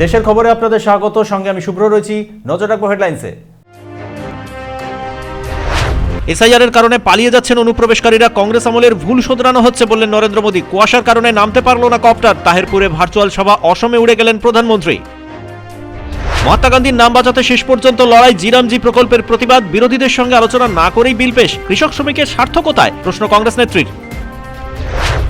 দেশের খবরে আপনাদের স্বাগত। সঙ্গে আমি শুভ্র রয়েছি। নজর রাখব হেডলাইন্সে। এসআইআর এর কারণে পালিয়ে যাচ্ছেন অনুপ্রবেশকারীরা। কংগ্রেস আমলের ভুল শোধরানো হচ্ছে বললেন নরেন্দ্র মোদী। কুয়াশার কারণে নামতে পারল না কপ্টার। তাহেরপুরে ভার্চুয়াল সভা অসমে উড়ে গেলেন প্রধানমন্ত্রী। মহাত্মা গান্ধীর নাম বাঁচাতে শেষ পর্যন্ত লড়াই জিরামজি প্রকল্পের প্রতিবাদ। বিরোধীদের সঙ্গে আলোচনা না করেই বিল পেশ। কৃষক শ্রমিকের স্বার্থ কোথায় প্রশ্ন কংগ্রেস নেত্রীর।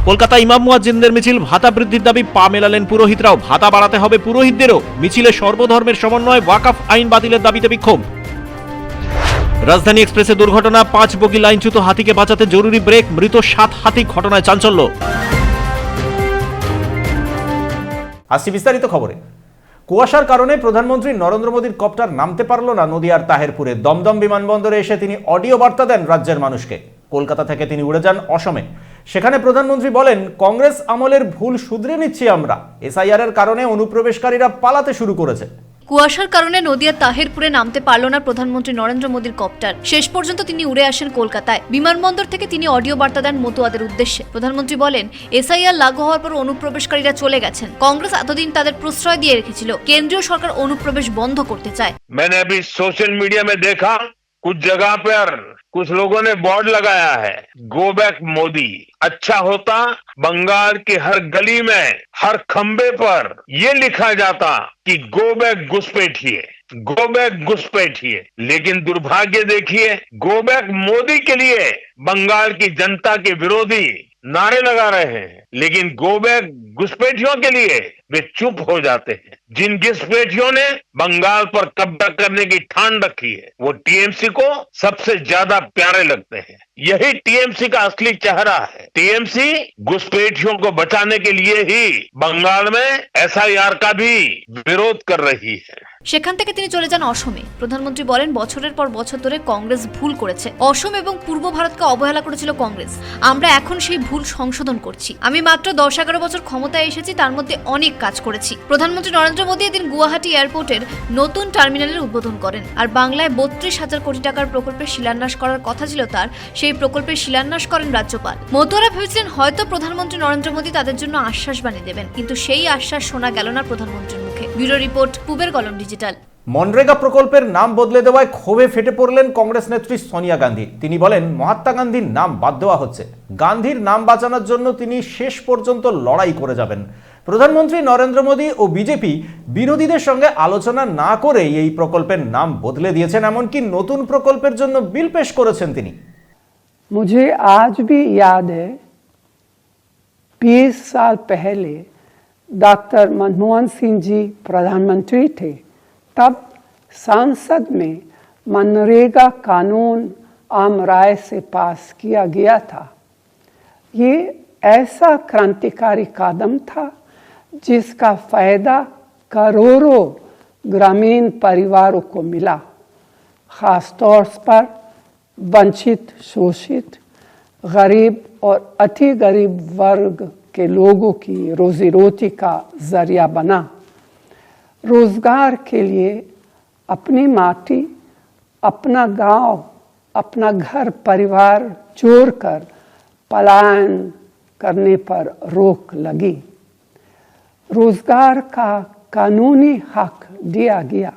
কলকাতা ইমাম মুয়াজ্জিনদের মিছিল ভাতা বৃদ্ধির দাবি পা মেলালেন পুরোহিতরাও। ভাতা বাড়াতে হবে পুরোহিতদেরও। মিছিলে সর্বধর্মের সমন্বয় ওয়াকাফ আইন বাতিলের দাবিতে বিক্ষোভ। রাজধানী এক্সপ্রেসে দুর্ঘটনা, পাঁচ বগি লাইনচ্যুত হাতিকে বাঁচাতে জরুরি ব্রেক, মৃত সাত হাতি ঘটনায় চাঞ্চল্য। আসছি বিস্তারিত খবরে। কুয়াশার কারণে প্রধানমন্ত্রী নরেন্দ্র মোদীর কপ্টার নামতে পারল না নদিয়ার তাহেরপুরে। দমদম বিমানবন্দরে এসে তিনি অডিও বার্তা দেন রাজ্যের মানুষকে। কলকাতা থেকে তিনি উড়ে যান অসমে। সেখানে প্রধানমন্ত্রী বলেন কংগ্রেস আমলের ভুল শুধরে নিচ্ছি আমরা এসআইআর এর কারণে অনুপ্রবেশকারীরা পালাতে শুরু করেছে কুয়াশার কারণে নদিয়ার তাহেরপুরে নামতে পারল না প্রধানমন্ত্রী নরেন্দ্র মোদীর কপ্টার শেষ পর্যন্ত তিনি উড়ে আসেন কলকাতায় বিমানবন্দর থেকে তিনি অডিও বার্তা দেন মতুয়াদের উদ্দেশ্যে প্রধানমন্ত্রী বলেন এসআইআর লাগু হওয়ার পর অনুপ্রবেশকারীরা চলে গেছেন কংগ্রেস এতদিন তাদের প্রশ্রয় দিয়ে রেখেছিল কেন্দ্রীয় সরকার অনুপ্রবেশ বন্ধ করতে চায় मैंने अभी सोशल मीडिया में देखा कुछ जगह पर कुछ लोगों ने बोर्ड लगाया है। Go back Modi. अच्छा होता, बंगाल की हर गली में, हर खंबे पर ये लिखा जाता कि गो बैक घुसपैठिए। Go back घुसपैठिए। लेकिन दुर्भाग्य देखिए गो बैक मोदी के लिए बंगाल की जनता के विरोधी नारे लगा रहे हैं। लेकिन गो बैक घुसपैठियों के लिए वे चुप हो जाते हैं जिन घुसपैठियों ने बंगाल पर कब्जा करने की ठान रखी है वो टीएमसी को सबसे ज्यादा प्यारे लगते हैं यही टीएमसी का असली चेहरा है टीएमसी घुसपैठियों को बचाने के लिए ही बंगाल में एसआईआर का भी विरोध कर रही है সেখান থেকে তিনি চলে যান অসমে প্রধানমন্ত্রী বলেন বছরের পর বছর ধরে কংগ্রেস ভুল করেছে অসম এবং পূর্ব ভারতকে অবহেলা করেছিল কংগ্রেস আমরা এখন সেই ভুল সংশোধন করছি আমি মাত্র দশ এগারো বছর ক্ষমতায় এসেছি তার মধ্যে অনেক কাজ করেছি। প্রধানমন্ত্রী নরেন্দ্র মোদী এদিন গুয়াহাটি এয়ারপোর্টের নতুন টার্মিনালের উদ্বোধন করেন। আর বাংলায় বত্রিশ হাজার কোটি টাকার প্রকল্পের শিলান্যাস করার কথা ছিল তার, সেই প্রকল্পের শিলান্যাস করেন রাজ্যপাল। মতুয়ারা ভেবেছিলেন হয়তো প্রধানমন্ত্রী নরেন্দ্র মোদী তাদের জন্য আশ্বাস বানিয়ে দেবেন, কিন্তু সেই আশ্বাস শোনা গেল না প্রধানমন্ত্রীর মুখে। ব্যুরো রিপোর্ট, পুবের কলম ডিজিটাল। মনরেগা প্রকল্পের নাম বদলে দেওয়ায় ক্ষোভে ফেটে পড়লেন কংগ্রেস নেত্রী সোনিয়া গান্ধী। তিনি বলেন, মহাত্মা গান্ধীর নাম বাদ দেওয়া হচ্ছে। গান্ধীর নাম বাঁচানোর জন্য তিনি শেষ পর্যন্ত লড়াই করে যাবেন। প্রধানমন্ত্রী নরেন্দ্র মোদী ও বিজেপি বিরোধীদের সঙ্গে আলোচনা না করেই এই প্রকল্পের নাম বদলে দিয়েছেন এমনকি নতুন প্রকল্পের জন্য বিল পেশ করেছেন তিনি मुझे आज भी याद है 20 साल पहले डॉक्टर मनमोहन सिंह जी प्रधानमंत्री थे तब संसद में मनरेगा कानून आम राय से पास किया गया था ये ऐसा क्रांतिकारी कदम था जिसका फ़ायदा करोड़ों ग्रामीण परिवारों को मिला खास तौर पर वंचित, शोषित, गरीब और अति गरीब वर्ग के लोगों की रोजी रोटी का ज़रिया बना। रोज़गार के लिए अपनी माटी, अपना गाँव, अपना घर, परिवार जोड़कर पलायन करने पर रोक लगी। रोज़गार का कानूनी हक दिया गया।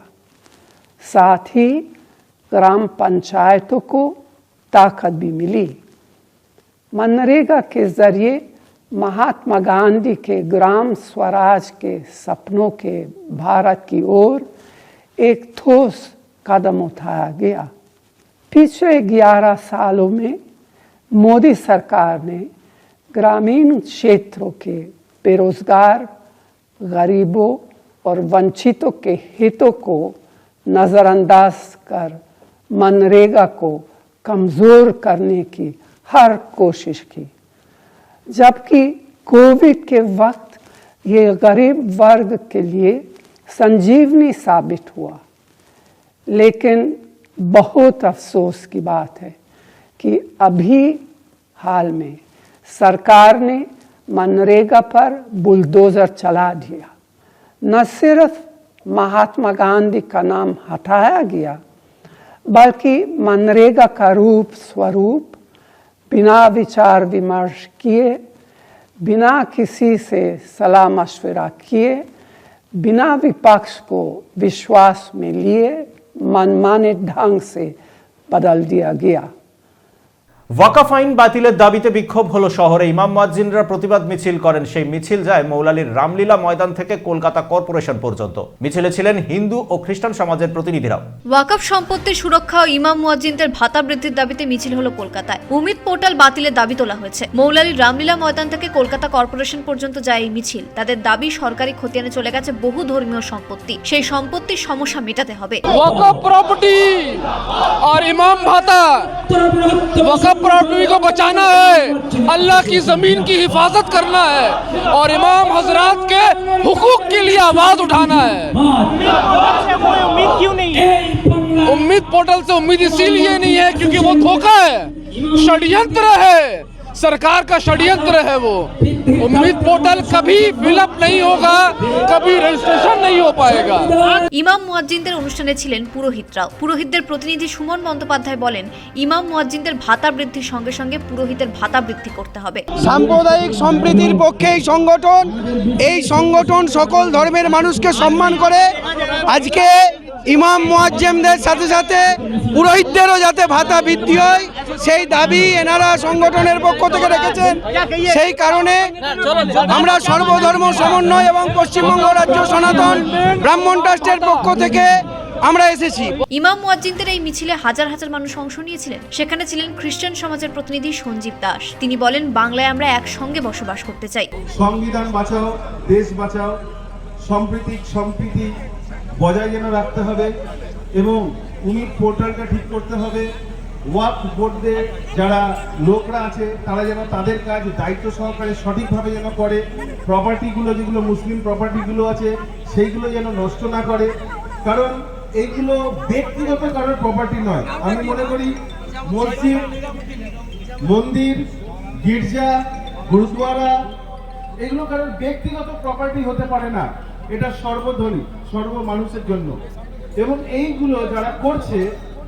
साथ ही ग्राम पंचायतों को ताकत भी मिली। मनरेगा के ज़रिए महात्मा गांधी के ग्राम स्वराज के सपनों के भारत की ओर एक ठोस कदम उठाया गया। पिछले 11 सालों में मोदी सरकार ने ग्रामीण क्षेत्रों के बेरोजगार गरीबों और वंचितों के हितों को नज़रअंदाज कर, मनरेगा को कमज़ोर करने की हर कोशिश की। जबकि कोविड के वक्त ये गरीब वर्ग के लिए संजीवनी साबित हुआ। लेकिन बहुत अफसोस की बात है कि अभी हाल में सरकार ने मनरेगा पर बुलडोजर चला दिया। न सिर्फ़ महात्मा गांधी का नाम हटाया गया, बल्कि मनरेगा का रूप स्वरूप बिना विचार विमर्श किए, बिना किसी से सलाह मशवरा किए, बिना विपक्ष को विश्वास में लिए मनमाने ढंग से बदल दिया गया। ওয়াকাফ আইন বাতিলের দাবিতে বিক্ষোভ হলো শহরে। ইমাম মুয়াজ্জিনরা প্রতিবাদ মিছিল করেন। সেই মিছিল যায় মৌলালির রামলীলা ময়দান থেকে কলকাতা কর্পোরেশন পর্যন্ত। মিছিলে ছিলেন হিন্দু ও খ্রিস্টান সমাজের প্রতিনিধিরা ওয়াকাফ সম্পত্তির সুরক্ষা ও ইমাম মুয়াজ্জিনদের ভাতা বৃদ্ধির দাবিতে মিছিল হলো কলকাতায়। উমিত পোর্টাল বাতিলের দাবি তোলা হয়েছে। মৌলালির রামলীলা ময়দান থেকে কলকাতা কর্পোরেশন পর্যন্ত যায় এই মিছিল। তাদের দাবি সরকারি খতিয়ানে চলে গেছে বহু ধর্মীয় সম্পত্তি। সেই সম্পত্তির সমস্যা মেটাতে হবে। ওয়াকাফ প্রপার্টি আর ইমাম ভাতা वक़फ़ प्रॉपर्टी को बचाना है। अल्लाह की ज़मीन की हिफाजत करना है और इमाम हजरात के हुकूक के लिए आवाज़ उठाना है उम्मीद क्यों नहीं है। उम्मीद पोर्टल से उम्मीद इसीलिए नहीं है क्योंकि वो धोखा है। षड्यंत्र है। सरकार का षड्यंत्र है वो उम्मीद पोर्टल कभी फिलअप नहीं होगा कभी रजिस्ट्रेशन नहीं हो पाएगा ইমাম মুয়াজ্জিনদের অনুষ্ঠানে ছিলেন পুরোহিতরাও পুরোহিতদের প্রতিনিধি সুমন বন্দ্যোপাধ্যায় বলেন ইমাম মুয়াজ্জিনদের ভাতা বৃদ্ধির সঙ্গে সঙ্গে পুরোহিতের ভাতা বৃদ্ধি করতে হবে সাম্প্রদায়িক সম্প্রীতির পক্ষে এই সংগঠন এই সংগঠন সকল ধর্মের মানুষকে সম্মান করে আজকে ইমাম মুয়াজ্জেমদের সাথে সাথে পুরোহিতদেরও যাতে ভাতা বৃদ্ধি হয় সেই দাবি এনারা সংগঠনের পক্ষ থেকে রেখেছেন। সেই কারণে আমরা সর্বধর্ম সমন্বয় এবং পশ্চিমবঙ্গ রাজ্য সনাতন ব্রাহ্মণ ট্রাস্টের পক্ষ থেকে আমরা এসেছি। ইমাম মুয়াজ্জিনদের এই মিছিলে হাজার হাজার মানুষ অংশ নিয়েছিলেন। সেখানে ছিলেন খ্রিস্টান সমাজের প্রতিনিধি সঞ্জীব দাস। তিনি বলেন বাংলায় আমরা একসঙ্গে বসবাস করতে চাই। সংবিধান বাঁচাও দেশ বাঁচাও সাম্প্রতিক সম্প্রীতি বজায় যেন রাখতে হবে এবং উমিদ পোর্টালটা ঠিক করতে হবে। ওয়াক বোর্ডদের যারা লোকরা আছে, তারা যেন তাদের কাজ দায়িত্ব সহকারে সঠিকভাবে যেন করে। প্রপার্টিগুলো যেগুলো মুসলিম প্রপার্টিগুলো আছে, সেইগুলো যেন নষ্ট না করে। কারণ এইগুলো ব্যক্তিগত কারোর প্রপার্টি নয়। আমি মনে করি মসজিদ, মন্দির, গির্জা গুরুদ্বারা এগুলো কারোর ব্যক্তিগত প্রপার্টি হতে পারে না। এটা সর্বধনী সর্ব মানুষের জন্য। এবং এইগুলো যারা করছে,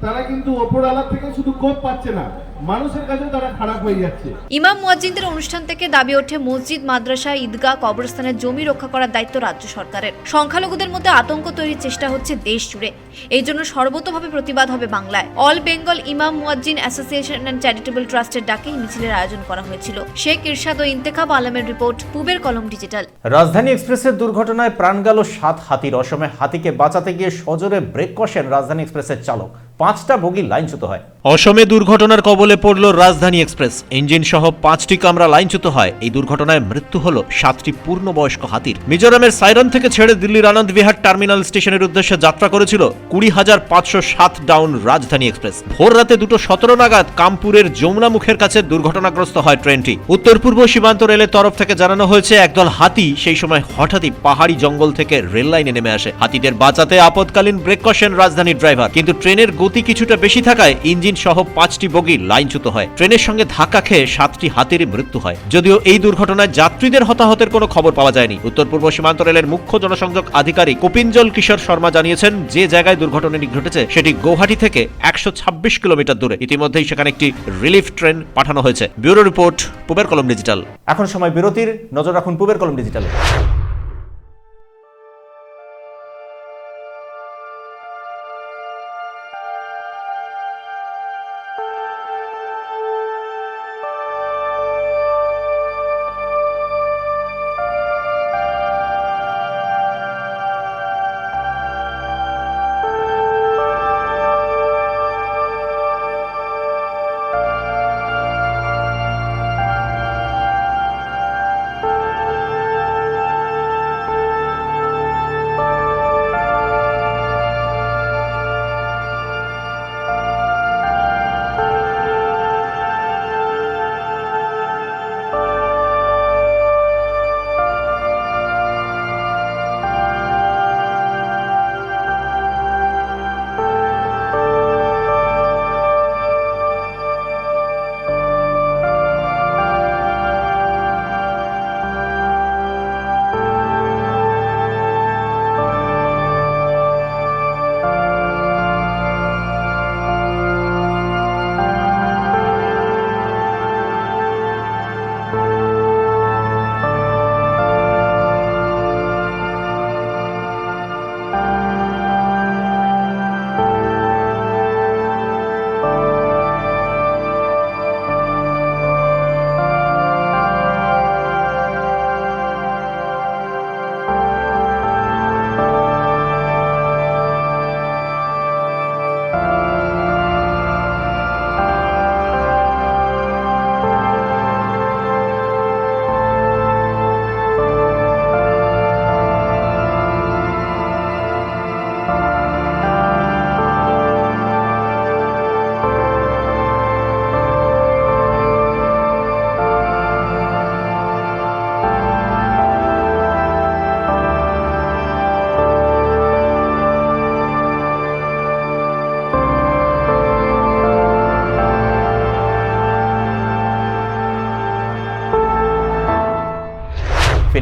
তারা কিন্তু ওপরওয়ালা থেকে শুধু কোপ পাচ্ছে না। মানুষের কাছেও তারা খারাপ হয়ে যাচ্ছে। ইমাম মুয়াজ্জিনদের অনুষ্ঠান থেকে দাবি ওঠে মসজিদ মাদ্রাসা ঈদগাহ কবরস্থানের জমি রক্ষা করার দায়িত্ব রাজ্য সরকারের। সংখ্যালঘুদের মধ্যে আতঙ্ক তৈরির চেষ্টা হচ্ছে দেশ জুড়ে। এই জন্য সর্বতভাবে প্রতিবাদ হবে বাংলায়। অল বেঙ্গল ইমাম মুয়াজ্জিন অ্যাসোসিয়েশন অ্যান্ড চ্যারিটেবল ট্রাস্টের ডাকে এই মিছিলের আয়োজন করা হয়েছিল। শেখ ইরশাদ ও ইন্তেখাব আলমের রিপোর্ট পুবের কলম ডিজিটাল। রাজধানী এক্সপ্রেসের দুর্ঘটনায় প্রাণ গেল সাত হাতির। অসমে হাতিকে বাঁচাতে গিয়ে সজোরে ব্রেক কষেন রাজধানী এক্সপ্রেসের চালক। পাঁচটা বগি লাইনচ্যুত হয়। অসমে দুর্ঘটনার কবলে পড়ল রাজধানী এক্সপ্রেস। ইঞ্জিন সহ পাঁচটি কামরা লাইনচ্যুত হয়। এই দুর্ঘটনায় মৃত্যু হল সাতটি পূর্ণবয়স্ক হাতির। মিজোরামের সাইরন থেকে ছেড়ে দিল্লির আনন্দ বিহার টার্মিনাল স্টেশনের উদ্দেশ্যে যাত্রা করেছিল কুড়ি হাজার পাঁচশো সাত ডাউন রাজধানী এক্সপ্রেস। ভোর রাতে দুটো সতেরো নাগাদ কামপুরের যমুনা মুখের কাছে দুর্ঘটনাগ্রস্ত হয় ট্রেনটি। উত্তর পূর্ব সীমান্ত রেলের তরফ থেকে জানানো হয়েছে, একদল হাতি সেই সময় হঠাৎই পাহাড়ি জঙ্গল থেকে রেল লাইনে নেমে আসে। হাতিদের বাঁচাতে আপদকালীন ব্রেক কষেন রাজধানীর ড্রাইভার। কিন্তু ট্রেনের গতি কিছুটা বেশি থাকায় ইঞ্জিন সহ পাঁচটি বগি লাইনচ্যুত হয়। ট্রেনের সঙ্গে ধাক্কা খেয়ে সাতটি হাতির মৃত্যু হয়। যদিও এই দুর্ঘটনায় যাত্রীদের হতাহতের কোনো খবর পাওয়া যায়নি। উত্তর পূর্ব সীমান্ত রেলের মুখ্য জনসংযোগ আধিকারিক কপিঞ্জল কিশোর শর্মা জানিয়েছেন, যে জায়গায় দুর্ঘটনাটি ঘটেছে, সেটি গৌহাটি থেকে একশো ছাব্বিশ কিলোমিটার দূরে। ইতিমধ্যেই সেখানে একটি রিলিফ ট্রেন পাঠানো হয়েছে। ব্যুরো রিপোর্ট, পুবের কলম ডিজিটাল। এখন সময় বিরতির। নজর রাখুন পুবের কলম ডিজিটাল।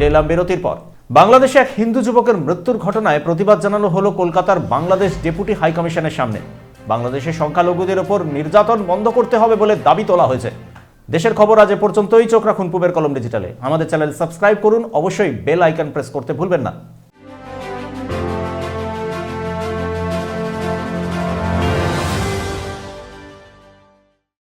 ফিরে এলাম বিরতির পর। বাংলাদেশে এক হিন্দু যুবকের মৃত্যুর ঘটনায় প্রতিবাদ জানানো হলো কলকাতার বাংলাদেশ ডেপুটি হাই কমিশনের সামনে। বাংলাদেশের সংখ্যালঘুদের ওপর নির্যাতন বন্ধ করতে হবে বলে দাবি তোলা হয়েছে। দেশের খবর আজ পর্যন্তই। চোখ রাখুন পুবের কলম ডিজিটালে। আমাদের চ্যানেল সাবস্ক্রাইব করুন। অবশ্যই বেল আইকন প্রেস করতে ভুলবেন না।